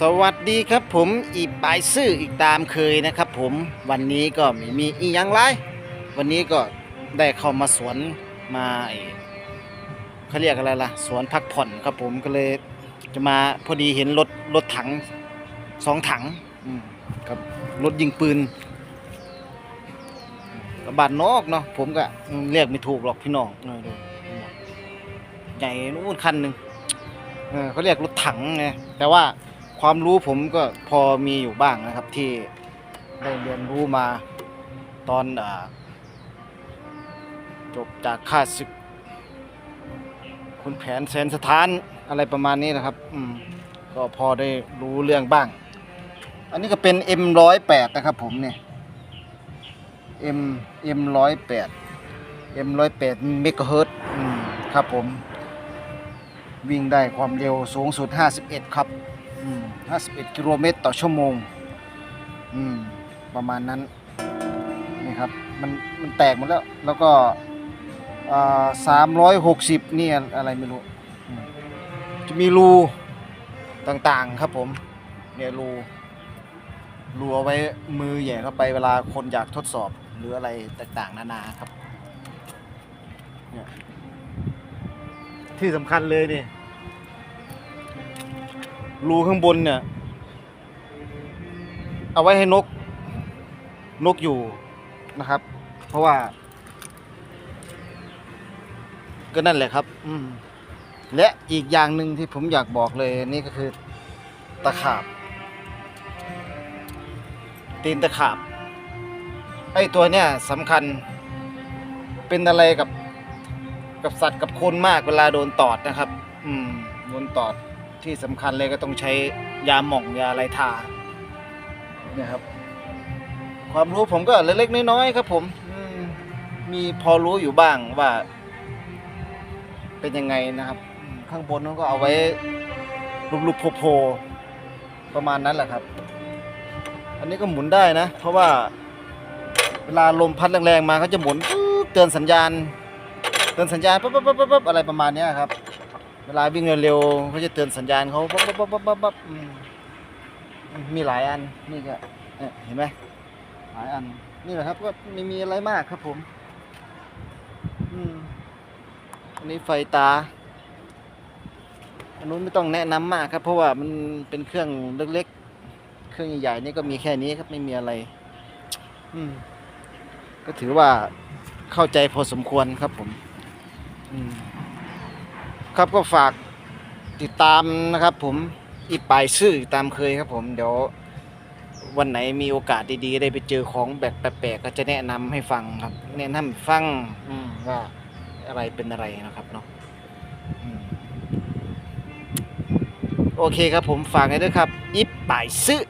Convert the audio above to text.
สวัสดีครับผมอีปายซื่ออีกตามเคยนะครับผมวันนี้ก็ไม่มีอียังไรวันนี้ก็ได้เข้ามาสวนมาอ้เขาเรียกอะไรล่ะสวนพักผ่อนครับผมก็เลยจะมาพอดีเห็นรถรถถังสองถังกับรถยิงปืนกับบานนอกเนาะผมก็เรียกไม่ถูกหรอกพี่น้องใหญ่นู้นคันหนึ่งเขาเรียกรถถังไงแต่ว่า ความรู้ผมก็พอมีอยู่บ้างนะครับที่ได้เรียนรู้มาตอนอจบจากข้าศึกคุณแผนแสนสถานอะไรประมาณนี้นะครับอืมก็พอได้รู้เรื่องบ้าง อันนี้ก็เป็น M108 นะครับผมเนี่ย M M108 M108 เมกะเฮิรตซ์อืมครับผม วิ่งได้ความเร็วสูงสุด 51 ครับอืม 51 กิโลเมตรต่อชั่วโมง อืม ประมาณนั้น นี่ครับ มันมันแตกหมดแล้ว แล้วก็สามร้อยหกสิบนี่อะไรไม่รู้ จะมีรูต่างๆครับผม เนี่ยรูรูเอาไว้มือแหย่เข้าไปเวลาคนอยากทดสอบหรืออะไรต่างๆ นานาครับ เนี่ยที่สำคัญเลยนี่ รูข้างบนเนี่ย เอาไว้ให้นก นกอยู่นะครับ เพราะว่า ก็นั่นแหละครับ อืมและอีกอย่างหนึ่งที่ผมอยากบอกเลยนี่ก็คือตะขาบ ตีนตะขาบ ไอ้ตัวเนี้ยสำคัญ เป็นอะไรกับ กับสัตว์กับคนมากเวลาโดนตอดนะครับ อืม โดนตอด ที่สำคัญเลยก็ต้องใช้ยาหม่องยาอะไรทาเนี่ยครับ ความรู้ผมก็เล็กๆน้อยๆครับ ผมมีพอรู้อยู่บ้างว่า เป็นยังไงนะครับ ข้างบนนั้นก็เอาไว้ลุบๆโผล่ๆประมาณนั้นแหละครับ อันนี้ก็หมุนได้นะ เพราะว่าเวลาลมพัดแรงๆมาเขาจะหมุนเตือนสัญญาณ เตือนสัญญาณปั๊บปั๊บปั๊บปั๊บอะไรประมาณนี้ครับ เวลาวิ่งเร็วๆเขาจะเตือนสัญญาณเขาปั๊บปั๊บปั๊บปั๊บปั๊บอืมมีหลายอันนี่ก็เห็นไหมหลายอันนี่แหละครับก็ไม่มีอะไรมากครับผมอืมอันนี้ไฟตาอันนู้นไม่ต้องแนะนำมากครับ เพราะว่ามันเป็นเครื่องเล็กๆ เครื่องใหญ่ๆนี่ก็มีแค่นี้ครับไม่มีอะไร อืม ก็ถือว่าเข้าใจพอสมควรครับผม อืม ครับก็ฝากติดตามนะครับ ผมอีปายซื่อตามเคยครับ ผมเดี๋ยววันไหนมีโอกาสดีๆ ได้ไปเจอของแบบแปลกๆก็จะแนะนำให้ฟังครับ แนะนำให้ฟังอืว่าอะไรเป็นอะไรนะครับเนาะโอเคครับผมฝากไว้ด้วยครับอีปายซื่อ